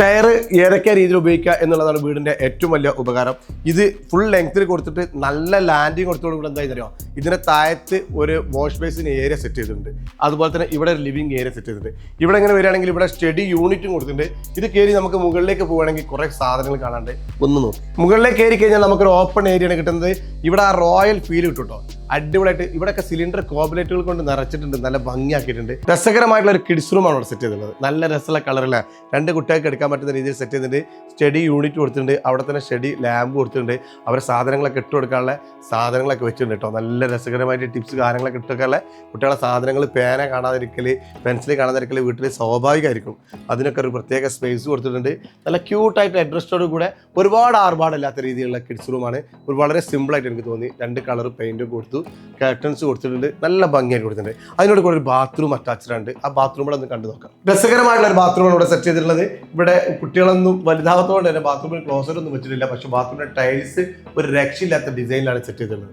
Stair ഏതൊക്കെ രീതിയിൽ ഉപയോഗിക്കുക എന്നുള്ളതാണ് വീടിന്റെ ഏറ്റവും വലിയ ഉപകാരം. ഇത് ഫുൾ ലെങ്ത്തിൽ കൊടുത്തിട്ട് നല്ല ലാൻഡിങ് കൊടുത്തോടുകൂടെ എന്താ അറിയോ ഇതിന്റെ താഴത്ത് ഒരു വാഷ് ബേസിന് ഏരിയ സെറ്റ് ചെയ്തിട്ടുണ്ട്. അതുപോലെ തന്നെ ഇവിടെ ഒരു ലിവിങ് ഏരിയ സെറ്റ് ചെയ്തിട്ടുണ്ട്. ഇവിടെ ഇങ്ങനെ വരികയാണെങ്കിൽ ഇവിടെ സ്റ്റഡി യൂണിറ്റും കൊടുത്തിട്ടുണ്ട്. ഇത് കയറി നമുക്ക് മുകളിലേക്ക് പോവുകയാണെങ്കിൽ കുറേ സാധനങ്ങൾ കാണാണ്ട് ഒന്ന് നോക്കും. മുകളിലേക്ക് കയറി കഴിഞ്ഞാൽ നമുക്കൊരു ഓപ്പൺ ഏരിയയാണ് കിട്ടുന്നത്. ഇവിടെ ആ റോയൽ ഫീൽ കിട്ടും കേട്ടോ അടിപൊളിയായിട്ട് ഇവിടെയൊക്കെ സിലിണ്ടർ കോബിലേറ്റുകൾ കൊണ്ട് നിറച്ചിട്ടുണ്ട് നല്ല ഭംഗിയാക്കിയിട്ടുണ്ട്. രസകരമായിട്ടുള്ള ഒരു കിഡ്സ് റൂമാണ് ഇവിടെ സെറ്റ് ചെയ്തിട്ടുള്ളത്. നല്ല രസമുള്ള കളറില്ല രണ്ട് കുട്ടികൾക്ക് എടുക്കാൻ പറ്റുന്ന രീതിയിൽ സെറ്റ് ചെയ്തിട്ടുണ്ട്. സ്റ്റഡി യൂണിറ്റ് കൊടുത്തിട്ടുണ്ട്. അവിടെ തന്നെ സ്റ്റഡി ലാമ്പ് കൊടുത്തിട്ടുണ്ട്. അവരെ സാധനങ്ങളൊക്കെ ഇട്ട് കൊടുക്കാനുള്ള സാധനങ്ങളൊക്കെ വെച്ചിട്ടുണ്ട് കേട്ടോ. നല്ല രസകരമായിട്ട് ടിപ്സ് കാര്യങ്ങളൊക്കെ ഇട്ടൊക്കെയുള്ള കുട്ടികളുടെ സാധനങ്ങൾ പേന കാണാതിരിക്കൽ പെൻസിൽ കാണാതിരിക്കൽ വീട്ടിൽ സ്വാഭാവികമായിരിക്കും. അതിനൊക്കെ ഒരു പ്രത്യേക സ്പേസ് കൊടുത്തിട്ടുണ്ട്. നല്ല ക്യൂട്ടായിട്ട് അഡ്രസ്റ്റോട് കൂടെ ഒരുപാട് ആർഭാടില്ലാത്ത രീതിയിലുള്ള കിഡ്സ് റൂമാണ് ഒരു വളരെ സിമ്പിളായിട്ട് എനിക്ക് തോന്നി. രണ്ട് കളർ പെയിന്റും കൊടുത്തു. കർട്ടൻസ് കൊടുത്തിട്ടുണ്ട്. നല്ല ഭംഗിയായിട്ട് കൊടുത്തിട്ടുണ്ട്. അതിനോട് കൂടെ ഒരു ബാത്റൂം അറ്റാച്ച്ഡ് ഉണ്ട് ആ ബാത്റൂം കൂടെ ഒന്ന് കണ്ടു നോക്കാം. രസകരമായിട്ടുള്ള ഒരു ബാത്റൂമാണ് ഇവിടെ സെറ്റ് ചെയ്തിട്ടുള്ളത്. ഇവിടെ കുട്ടികളൊന്നും വലുതാകത്തോണ്ട് തന്നെ ബാത്റൂമിൽ ക്ലോസർ ഒന്നും വെച്ചിട്ടില്ല. പക്ഷെ ബാത്റൂമിന്റെ ടൈൽസ് ഒരു രക്ഷയില്ലാത്ത ഡിസൈനിലാണ് സെറ്റ് ചെയ്തിട്ടുള്ളത്.